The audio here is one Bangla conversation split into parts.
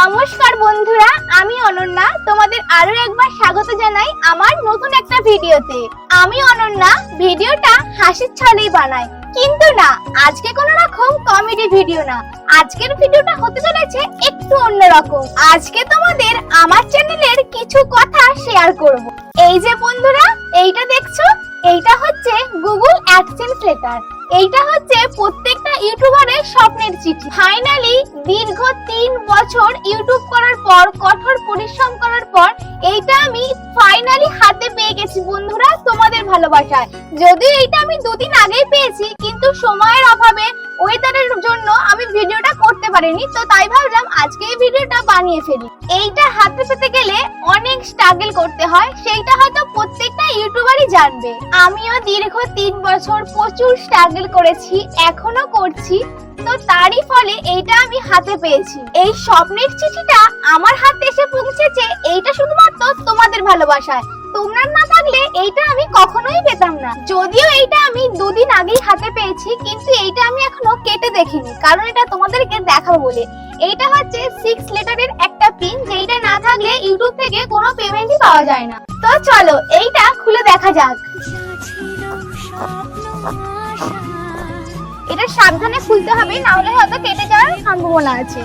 নমস্কার বন্ধুরা, আমি অনন্যা। তোমাদের আরও একবার স্বাগত জানাই আমার নতুন একটা ভিডিওতে। আমি অনন্যা, ভিডিওটা হাসির ছলেই বানাই। কিন্তু না, আজকে কোনো রকম কমেডি ভিডিও না। আজকের ভিডিওটা হতে চলেছে একটু অন্যরকম। আজকে তোমাদের আমার চ্যানেলের কিছু কথা শেয়ার করব। এই যে বন্ধুরা, এইটা দেখছ? এইটা হচ্ছে গুগল অ্যাডসেন্স লেটার এইটা হচ্ছে প্রত্যেকটা ইউটিউবারের স্বপ্নের চিঠি। ফাইনালি দীর্ঘ তিন বছর ইউটিউব করার পর, কঠোর পরিশ্রম করার পর, এইটা আমি ফাইনালি হাতে পেয়ে গেছি বন্ধুরা, তোমাদের ভালোবাসায়। যদিও এইটা আমি দুদিন আগেই পেয়েছি, কিন্তু সময়ের অভাবে ওয়েদারের জন্য আমি ভিডিওটা করতে পারিনি, তো তাই ভাবলাম আজকে এই ভিডিওটা বানিয়ে ফেলি। এইটা হাতে পেতে গেলে অনেক স্ট্রাগল করতে হয়, সেইটা হয়তো প্রত্যেকটা ইউটিউবারই জানবে। আমিও দীর্ঘ তিন বছর প্রচুর স্ট্রাগল করেছি, এখনও করছি, তো তারই ফলে এইটা আমি হাতে পেয়েছি। এই স্বপ্নের চিঠিটা আমার হাতে এসে পৌঁছেছে, এইটা শুধুমাত্র তোমাদের ভালোবাসায়। তোমরা না থাকলে এইটা আমি কখনোই পেতাম না। যদিও এইটা আমি দুদিন আগেই হাতে পেয়েছি, কিন্তু এইটা আমি এখনও কেটে দেখিনি, কারণ এটা তোমাদেরকে দেখাবো বলে। এইটা হচ্ছে সিক্স লেটারের একটা পিন যেইটা না থাকলে ইউটিউব থেকে কোনো পেমেন্টই পাওয়া যায় না। তো চলো, এইটা খুলে দেখা যাক। এটা সাবধানে খুলতে হবে না হলে হয়তো কেটে যাওয়ার সম্ভাবনা আছে।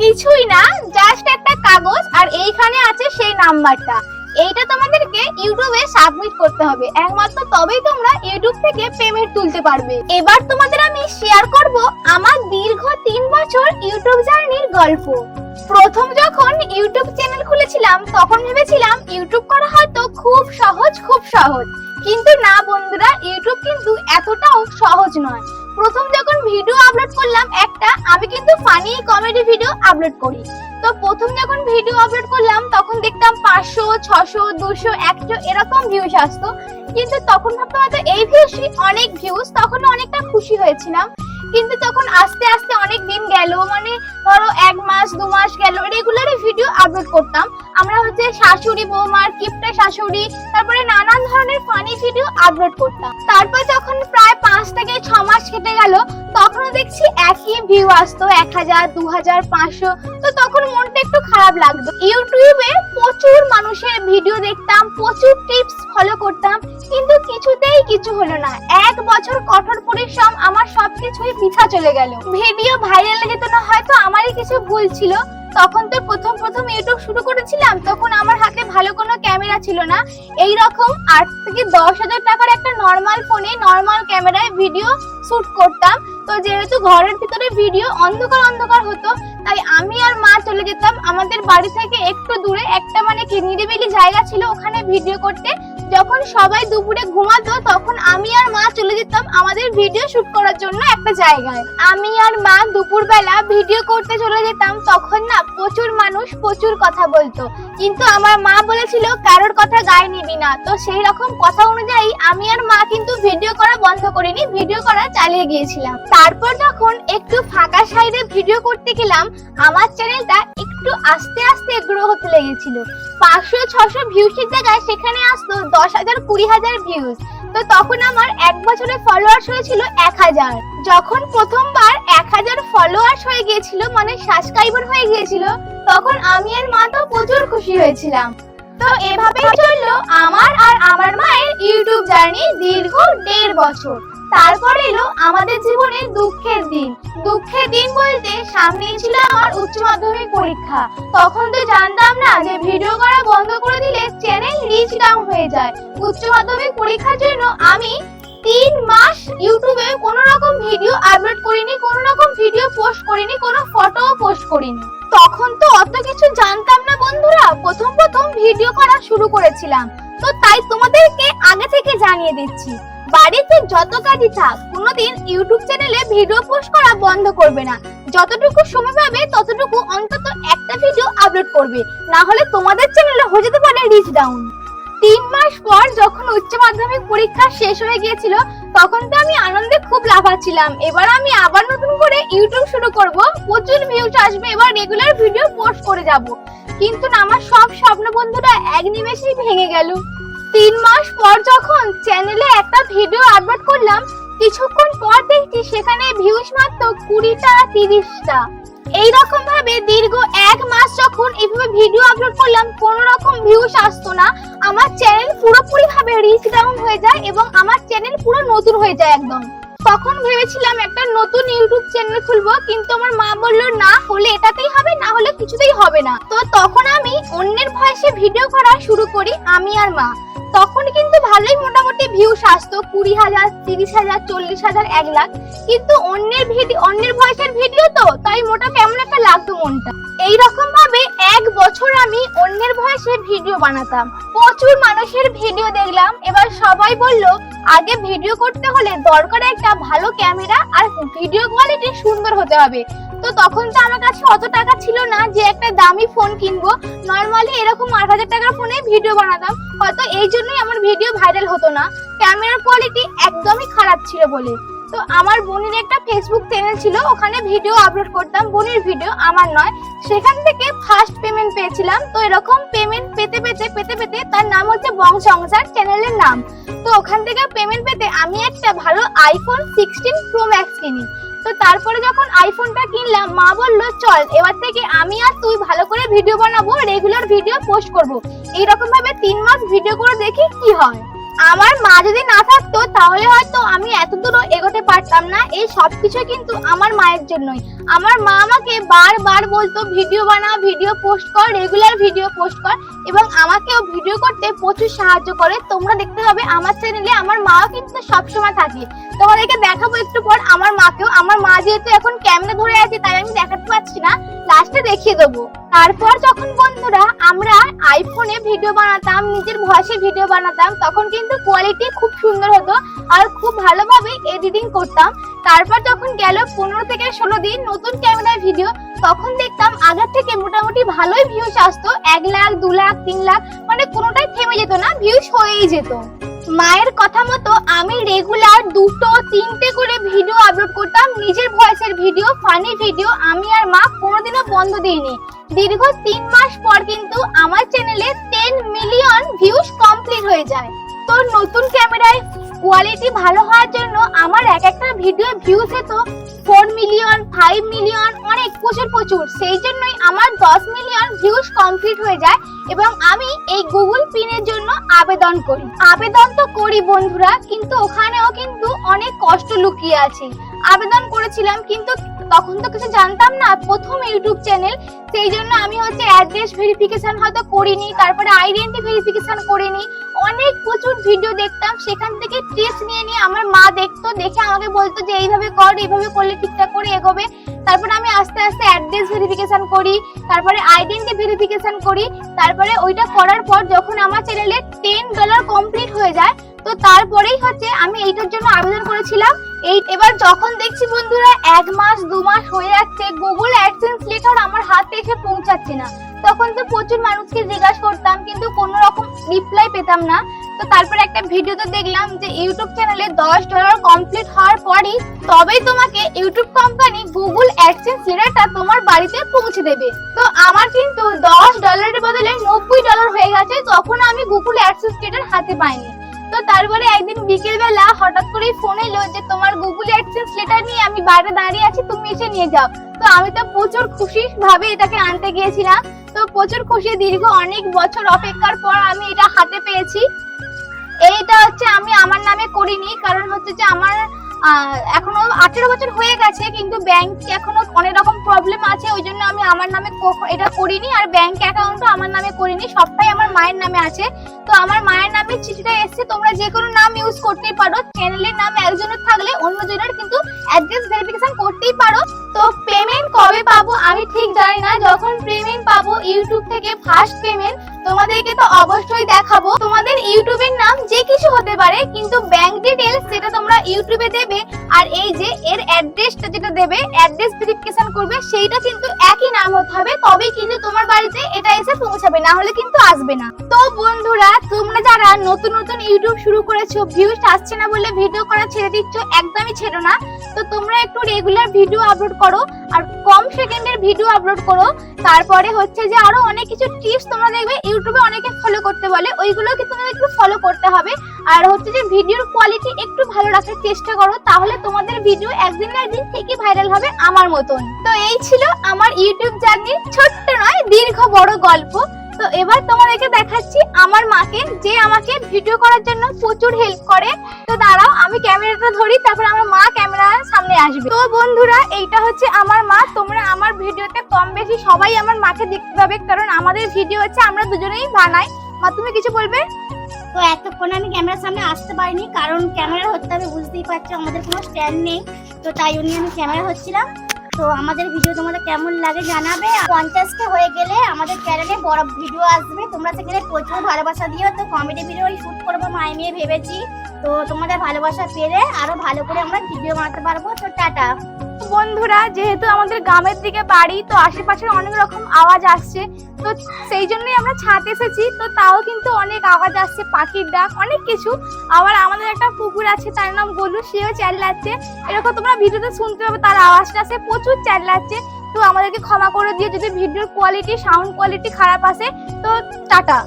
কিছুই না জাস্ট একটা কাগজ, আর এইখানে আছে সেই নাম্বারটা। এইটা তোমাদেরকে ইউটিউবে সাবমিট করতে হবে। একমাত্র তবেই তোমরা ইউটিউব থেকে পেমেন্ট তুলতে পারবে। এবার তোমাদের আমি শেয়ার করব আমার দীর্ঘ তিন বছর ইউটিউব জার্নির গল্প। প্রথম যখন ইউটিউব চ্যানেল খুলেছিলাম, তখন ভেবেছিলাম ইউটিউব করা হয়তো খুব সহজ খুব সহজ। কিন্তু না বন্ধুরা, ইউটিউব কিন্তু এতটাও সহজ নয়। প্রথম যখন ভিডিও আপলোড করলাম, একটা আমি কিন্তু ফানি কমেডি ভিডিও আপলোড করি। তো প্রথম যখন ভিডিও আপলোড করলাম, তখন দেখতাম পাঁচশো, ছশো, দুশো, একশো এরকম ভিউজ আসতো। কিন্তু তখন ভাবতাম হয়তো এই ভিউসই অনেক ভিউজ তখন অনেকটা খুশি হয়েছিলাম। কিন্তু তখন আস্তে আস্তে অনেক দিন গেল মানে ধরো এক মাস, দু মাস গেল রেগুলারই ভিডিও আপলোড করতাম। আমরা হচ্ছে শাশুড়ি, বৌমার, কিপটা শাশুড়ি, তারপরে নানান ধরনের ফানি ভিডিও আপলোড করতাম। তারপর যখন প্রায় পাঁচ থেকে ছ মাস কেটে গেল, তখনও দেখছি একই ভিউ আসতো, এক হাজার, দু হাজার, পাঁচশো। তো তখন মনটা একটু খারাপ লাগতো। ইউটিউবে প্রচুর মানুষের ভিডিও দেখতাম, প্রচুর টিপস ফলো করতাম, কিন্তু কিছুতেই কিছু হলো না। এক বছর কঠোর পরিশ্রম, আমার সবকিছুই পিছা চলে গেল। ভিডিও ভাইরাল যেত না, হয়তো আমারই কিছু ভুল ছিল। তখন তো প্রথম প্রথম ইউটিউব শুরু করেছিলাম, তখন আমার হাতে ভালো কোনো ক্যামেরা ছিল না। এই রকম আট থেকে দশ হাজার টাকার একটা নর্মাল ফোনে নর্মাল ক্যামেরায় ভিডিও শ্যুট করতাম। তো যেহেতু ঘরের ভিতরে ভিডিও অন্ধকার অন্ধকার হতো তাই আমি আর মা চলে যেতাম। আমাদের বাড়ি থেকে একটু দূরে একটা মানে নিরিবিলি জায়গা ছিল, ওখানে ভিডিও করতে। যখন সবাই দুপুরে ঘুমাতো, তখন আমি আর মা চলে যেতাম আমাদের ভিডিও শুট করার জন্য একটা জায়গায়। আমি আর মা দুপুরবেলা ভিডিও করতে চলে যেতাম, তখন না প্রচুর মানুষ প্রচুর কথা বলতো। কিন্তু আমার মা বলেছিল, কারোর কথা গায়ে নিবি না। তো সেই রকম কথা অনুযায়ী আমি আর মা কিন্তু ভিডিও করা বন্ধ করিনি, ভিডিও করা চালিয়ে গিয়েছিলাম। তারপর যখন একটু ফাঁকা সাইডে ভিডিও করতে গেলাম আমার চ্যানেলটা একটু আস্তে আস্তে গ্রো হতে লেগেছিল। পাঁচশো, ছশো ভিউসের জায়গায় সেখানে আসতো দশ হাজার, কুড়ি হাজার ভিউজ তো তখন আমার এক বছরের ফলোয়ার্স হয়েছিল এক হাজার। যখন প্রথমবার এক হাজার ফলোয়ার্স হয়ে গিয়েছিল মানে সাবস্ক্রাইবার হয়ে গিয়েছিল, তখন আমি আর মা তো প্রচুর খুশি হয়েছিলাম। তো এভাবেই চলল আমার আর আমার মায়ের ইউটিউব জার্নি দীর্ঘ দেড় বছর। তারপর এলো আমাদের জীবনের দুঃখের দিন। দুঃখের দিন বলতে সামনেই ছিল আমার উচ্চ মাধ্যমিক পরীক্ষা। তখন তো জানতাম না যে ভিডিও করা বন্ধ করে দিলে চ্যানেল রিচ ডাউন হয়ে যায়। উচ্চ মাধ্যমিক পরীক্ষার জন্য আমি তিন মাস ইউটিউবে কোনো রকম ভিডিও আপলোড করিনি, কোনো রকম ভিডিও পোস্ট করিনি, কোনো ফটোও পোস্ট করিনি। তখন তো অত কিছু জানতাম না বন্ধুরা, প্রথম প্রথম ভিডিও করা শুরু করেছিলাম। তো তাই তোমাদেরকে আগে থেকে জানিয়ে দিচ্ছি। বাড়িতে যত কাজই থাক, কোনোদিন ইউটিউব চ্যানেলে ভিডিও পোস্ট করা বন্ধ করবে না। যতটুকু সময় পাবে, ততটুকু অন্তত একটা ভিডিও আপলোড করবে। না হলে তোমাদের চ্যানেলে হয়ে যেতে পারে রিচ ডাউন তিন মাস পর যখন উচ্চ মাধ্যমিক পরীক্ষা শেষ হয়ে গিয়েছিল, তখন তো আমি আনন্দে খুব লাফাচ্ছিলাম। এবার আমি আবার নতুন করে ইউটিউব শুরু করব, প্রচুর ভিউজ আসবে, এবার রেগুলার ভিডিও পোস্ট করে যাব। কিন্তু আমার সব স্বপ্ন বন্ধুরা এক নিমেষেই ভেঙে গেল। তিন মাস পর যখন চ্যানেলে একটা ভিডিও আপলোড করলাম, কিছুক্ষণ পর দেখছি সেখানে ভিউস মাত্র কুড়িটা, তিরিশটা। এইরকম ভাবে দীর্ঘ এক মাস যখন এভাবে ভিডিও আপলোড করলাম কোনো রকম ভিউস আসতো না। আমার চ্যানেল পুরোপুরি ভাবে রিচ ডাউন হয়ে যায় এবং আমার চ্যানেল পুরো নতুন হয়ে যায় একদম। তখন ভেবেছিলাম একটা নতুন ইউটিউব চ্যানেল খুলবো, কিন্তু আমার মা বলল, না, হলে এটাতেই হবে, না হলে কিছুতেই হবে না। তো তখন আমি অন্যের ভয়েসে ভিডিও করা শুরু করি, আমি আর মা। তখন কিন্তু ভালোই মোটামুটি ভিউস আসতো, কুড়ি হাজার, তিরিশ হাজার, চল্লিশ হাজার, এক লাখ। কিন্তু অন্যের ভিডিও অন্যের ভয়েসের ভিডিও তো, তাই মোটা কেমন একটা লাগতো মনটা। এইরকম ভাবে এক বছর আমি অন্যের ভয়েসে ভিডিও বানাতাম। প্রচুর মানুষের ভিডিও দেখলাম। এবার সবাই বলল, আগে ভিডিও করতে হলে দরকার একটা ভালো ক্যামেরা আর ভিডিও কোয়ালিটি সুন্দর হতে হবে। তো তখন তো আমার কাছে অত টাকা ছিল না যে একটা দামি ফোন কিনবো। নর্মালি এরকম আট হাজার টাকার ফোনে ভিডিও বানাতাম। হয়তো এই জন্যই আমার ভিডিও ভাইরাল হতো না। ক্যামেরার কোয়ালিটি একদমই খারাপ ছিল বলে। তো আমার বোনের একটা ফেসবুক চ্যানেল ছিল, ওখানে ভিডিও আপলোড করতাম। বোনের ভিডিও আমার নয়। সেখান থেকে ফার্স্ট পেমেন্ট পেয়েছিলাম। তো এরকম পেমেন্ট পেতে পেতে পেতে পেতে তার নাম হচ্ছে বং সংসার চ্যানেলের নাম। তো ওখান থেকে পেমেন্ট পেতে আমি একটা ভালো আইফোন সিক্সটিন প্রো ম্যাক্স কিনি। তো তারপরে যখন আইফোনটা কিনলাম, মা বলল, চল, এবার থেকে আমি আর তুই ভালো করে ভিডিও বানাবো রেগুলার ভিডিও পোস্ট করব। এইরকম ভাবে তিন মাস ভিডিও করে দেখি কি হয়। আমার মা যদি না থাকতো, তাহলে হয়তো আমি এত দূর এগোতে পারতাম না। এই সবকিছু কিন্তু আমার মায়ের জন্যই। আমার মা আমাকে বারবার বলতো, ভিডিও বানা, ভিডিও পোস্ট কর, রেগুলার ভিডিও পোস্ট কর। এবং আমাকেও ভিডিও করতে প্রচুর সাহায্য করে। তোমরা দেখতে পাবে আমার চ্যানেলে আমার মাও কিন্তু সবসময় থাকে। তোমাদেরকে দেখাবো একটু পর আমার মাকেও। আমার মা যেহেতু এখন ক্যামেরা ধরে আছে, তাই আমি দেখাতে পারছি না। লাস্টে দেখিয়ে দেবো। তারপর যখন বন্ধুরা আমরা আইফোনে ভিডিও বানাতাম, নিজের ভয়েসে ভিডিও বানাতাম, তখন কিন্তু কোয়ালিটি খুব সুন্দর হতো আর খুব ভালোভাবে এডিটিং করতাম। তারপর যখন গেল পনেরো থেকে ষোলো দিন নতুন ক্যামেরায় ভিডিও তখন দেখতাম আগের থেকে মোটামুটি ভালোই ভিউস আসতো। এক লাখ, দু লাখ, তিন লাখ মানে কোনোটাই থেমে যেত না ভিউস হয়েই যেত। মায়ের কথা মতো আমি রেগুলার দুটো, তিনটে করে ভিডিও আপলোড করতাম। নিজের ভয়েসের ভিডিও ফানি ভিডিও আমি আর মা কোনোদিনও বন্ধ দিইনি। দীর্ঘ তিন মাস পর কিন্তু আমার চ্যানেলে টেন মিলিয়ন ভিউস কমপ্লিট হয়ে যায়। তো নতুন ক্যামেরায় কোয়ালিটি ভালো হওয়ার জন্য আমার এক একটা ভিডিও ভিউজ তো ফোর মিলিয়ন ফাইভ মিলিয়ন অনেক, প্রচুর প্রচুর। সেই জন্যই আমার দশ মিলিয়ন ভিউজ কমপ্লিট হয়ে যায় এবং আমি এই গুগল পিনের জন্য আবেদন করি। আবেদন তো করি বন্ধুরা, কিন্তু ওখানেও কিন্তু অনেক কষ্ট লুকিয়ে আছে। আবেদন করেছিলাম, কিন্তু তখন তো কিছু জানতাম না, প্রথম ইউটিউব চ্যানেল। সেই জন্য আমি হচ্ছে অ্যাড্রেস ভেরিফিকেশন হয়তো করিনি, তারপরে আইডেন্টি ভেরিফিকেশন করিনি। অনেক প্রচুর ভিডিও দেখতাম, সেখান থেকে টিপস নিয়ে নিয়ে আমার মা দেখতো, দেখে আমাকে বলতো যে এইভাবে কর, এইভাবে করলে ঠিকঠাক করে এগোবে। তারপরে আমি আস্তে আস্তে অ্যাড্রেস ভেরিফিকেশন করি, তারপরে আইডেন্টি ভেরিফিকেশন করি, তারপরে ওইটা করার পর যখন আমার চ্যানেলে টেন ডলার কমপ্লিট হয়ে যায়, তো তারপরেই হচ্ছে আমি এইটার জন্য আবেদন করেছিলাম। এই, এবার যখন দেখছি বন্ধুরা এক মাস, দু মাস হয়ে যাচ্ছে গুগল অ্যাডসেন্স লেটার আমার হাতে এসে পৌঁছাচ্ছে না। তখন তো প্রচুর মানুষকে জিজ্ঞাসা করতাম, কিন্তু কোনো রকম রিপ্লাই পেতাম না। তো তারপর একটা ভিডিওতে দেখলাম যে ইউটিউব চ্যানেলে দশ ডলার কমপ্লিট হওয়ার পরই তবেই তোমাকে ইউটিউব কোম্পানি গুগল অ্যাডসেন্স লেটারটা তোমার বাড়িতে পৌঁছে দেবে। তো আমার কিন্তু দশ ডলারের বদলে নব্বই ডলার হয়ে গেছে, তখন আমি গুগল অ্যাডসেন্স লেটার হাতে পাইনি। তো তারপরে একদিন বিকেল বেলা হঠাৎ করেই ফোন এলো যে তোমার গুগল অ্যাডসেন্স লেটার নিয়ে আমি বাইরে দাঁড়িয়ে আছি, তুমি এসে নিয়ে যাও। তো আমি তো প্রচুর খুশি ভাবে এটাকে আনতে গিয়েছিলাম। তো প্রচুর খুশি, দীর্ঘ অনেক বছর অপেক্ষার পর আমি এটা হাতে পেয়েছি। এইটা হচ্ছে আমি আমার নামে করিনি, কারণ হচ্ছে যে আমার এখনও আঠেরো বছর হয়ে গেছে, কিন্তু ব্যাংক এখনও অনেক প্রবলেম আছে, ওই জন্য আমি আমার নামে এটা করিনি আর ব্যাংক অ্যাকাউন্টও আমার নামে করিনি, সবটাই আমার মায়ের নামে আছে। তো আমার মায়ের নামে চিঠিটা এসছে, তোমরা যে কোনো নাম ইউজ করতেই পারো। চ্যানেলের নাম একজনের থাকলে অন্যজনের কিন্তু অ্যাড্রেস ভেরিফিকেশন করতেই পারো। তো পেমেন্ট কবে পাবো আমি ঠিক জানি না। যখন পেমেন্ট পাবো ইউটিউব থেকে ফার্স্ট পেমেন্ট তোমাদেরকে তো অবশ্যই দেখাবো। তোমাদের ইউটিউবের নাম যে কিছু হতে পারে, কিন্তু ব্যাংক ডিটেলস যেটা তোমরা ইউটিউবে দেবে আর এই যে এর অ্যাড্রেসটা যেটা দেবে অ্যাড্রেস ভেরিফিকেশন করবে, সেইটা কিন্তু একই নাম হতে হবে। তবেই কিন্তু তোমার বাড়িতে এটা এসে পৌঁছাবে, না হলে কিন্তু আসবে না। তো বন্ধুরা, তোমরা যারা নতুন নতুন ইউটিউব শুরু করেছ ভিউজ আসছে না বলে ভিডিও করা ছেড়ে দিচ্ছ, একদমই ছেড়ো না। তো তোমরা একটু রেগুলার ভিডিও আপলোড করো আর কম সেকেন্ডের ভিডিও আপলোড করো। তারপরে হচ্ছে যে আরও অনেক কিছু টিপস তোমরা দেখবে। ইউটিউবে অনেকে ফলো করতে বলে। ওইগুলো কি তোমাদের একটু ফলো করতে হবে। আর হচ্ছে যে ভিডিওর কোয়ালিটি একটু ভালো রাখার চেষ্টা করো। তাহলে তোমাদের ভিডিও একদিন না একদিন ঠিকই ভাইরাল হবে আমার মতন। তো এই ছিল আমার ইউটিউব জার্নির ছোট্ট নয়, দীর্ঘ বড় গল্প। এবার তোমাদেরকে দেখাচ্ছি আমার মাকে, যে আমাকে ভিডিও করার জন্য প্রচুর হেল্প করে। তো দাঁড়াও, আমি ক্যামেরাটা ধরি, তারপর আমার মা ক্যামেরার সামনে আসবে। তো বন্ধুরা, এইটা হচ্ছে আমার মা। তোমরা আমার ভিডিওতে কম বেশি সবাই আমার মাকে দেখতে পাবে, কারণ আমাদের ভিডিও হচ্ছে আমরা দুজনেই বানাই। মা, তুমি কিছু বলবে? তো এতক্ষণ আমি ক্যামেরার সামনে আসতে পারিনি, কারণ ক্যামেরা হতে হবে বুঝতেই পারছ, আমাদের কোনো স্ট্যান্ড নেই। তো তাই জন্য আমি ক্যামেরা হচ্ছিলাম তো আমাদের ভিডিও তোমাদের কেমন লাগে জানাবে? পঞ্চাশটা হয়ে গেলে আমাদের চ্যানেলে বড় ভিডিও আসবে। তোমরা সেখানে প্রচুর ভালোবাসা দিও। তো কমেডি ভিডিও শ্যুট করব মাই মেয়ে ভেবেছি। তো তোমাদের ভালোবাসা পেলে আরও ভালো করে আমরা ভিডিও বানাতে পারব। তো টাটা। বন্ধুরা, যেহেতু আমাদের গ্রামের দিকে বাড়ি, তো আশেপাশে অনেক রকম আওয়াজ আসছে। তো সেই জন্যই আমরা ছাদ এসেছি। তো তাও কিন্তু অনেক আওয়াজ আসছে, পাখির ডাক, অনেক কিছু। আবার আমাদের একটা পুকুর আছে, তার নাম গোলু, সেও চেল্লাচ্ছে। এরকম তোমরা ভিডিওতে শুনতে পাবে, তার আওয়াজটা আসে, প্রচুর চেল্লাচ্ছে। তো আমাদেরকে ক্ষমা করে দিয়ে যদি ভিডিওর কোয়ালিটি সাউন্ড কোয়ালিটি খারাপ আসে, তো টাটা।